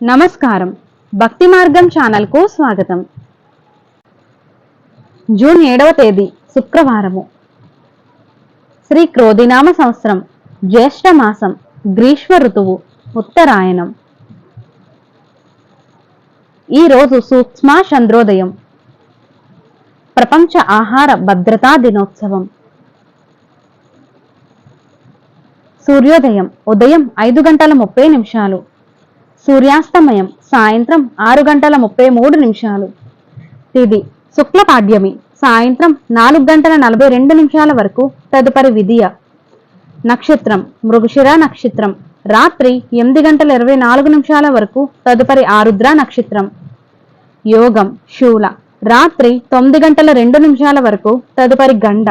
నమస్కారం. భక్తి మార్గం ఛానల్కు స్వాగతం. జూన్ ఏడవ తేదీ శుక్రవారము. శ్రీ క్రోధినామ సంవత్సరం జ్యేష్ఠ మాసం గ్రీష్మ ఋతువు ఉత్తరాయణం. ఈ రోజు సూక్ష్మ చంద్రోదయం. ప్రపంచ ఆహార భద్రతా దినోత్సవం. సూర్యోదయం ఉదయం ఐదు గంటల ముప్పై నిమిషాలు. సూర్యాస్తమయం సాయంత్రం ఆరు గంటల ముప్పై మూడు నిమిషాలు. తిది శుక్ల పాడ్యమి సాయంత్రం నాలుగు గంటల నలభై రెండు నిమిషాల వరకు తదుపరి విధియ. నక్షత్రం మృగశిర నక్షత్రం రాత్రి ఎనిమిది గంటల ఇరవై నాలుగు నిమిషాల వరకు తదుపరి ఆరుద్ర నక్షత్రం. యోగం శూల రాత్రి తొమ్మిది గంటల రెండు నిమిషాల వరకు తదుపరి గండ.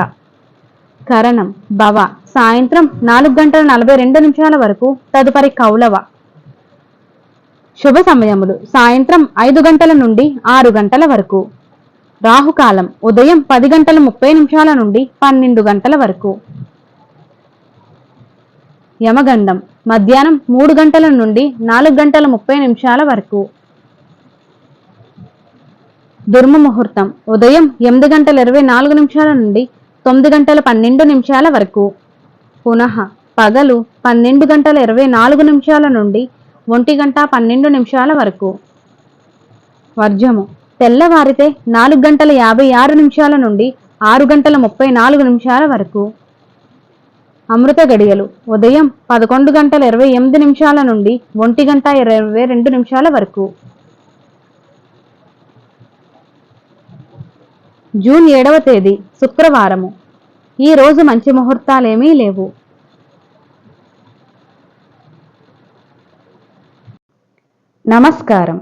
కరణం భవ సాయంత్రం నాలుగు గంటల నలభై రెండు నిమిషాల వరకు తదుపరి కౌలవ. శుభ సమయములు సాయంత్రం ఐదు గంటల నుండి ఆరు గంటల వరకు. రాహుకాలం ఉదయం పది గంటల ముప్పై నిమిషాల నుండి పన్నెండు గంటల వరకు. యమగండం మధ్యాహ్నం మూడు గంటల నుండి నాలుగు గంటల ముప్పై నిమిషాల వరకు. దుర్మ ముహూర్తం ఉదయం ఎనిమిది గంటల ఇరవై నాలుగు నిమిషాల నుండి తొమ్మిది గంటల పన్నెండు నిమిషాల వరకు. పునః పగలు పన్నెండు గంటల ఇరవై నాలుగు నిమిషాల నుండి ఒంటి గంట పన్నెండు నిమిషాల వరకు. వర్జము. తెల్లవారితే నాలుగు గంటల యాభై ఆరు నిమిషాల నుండి ఆరు గంటల ముప్పై నాలుగు నిమిషాల వరకు. అమృత గడియలు. ఉదయం పదకొండు గంటల ఇరవై ఎనిమిది నిమిషాల నుండి ఒంటి గంట ఇరవై రెండు నిమిషాల వరకు. జూన్ ఏడవ తేదీ శుక్రవారము. ఈ రోజు మంచి ముహూర్తాలేమీ లేవు. నమస్కారం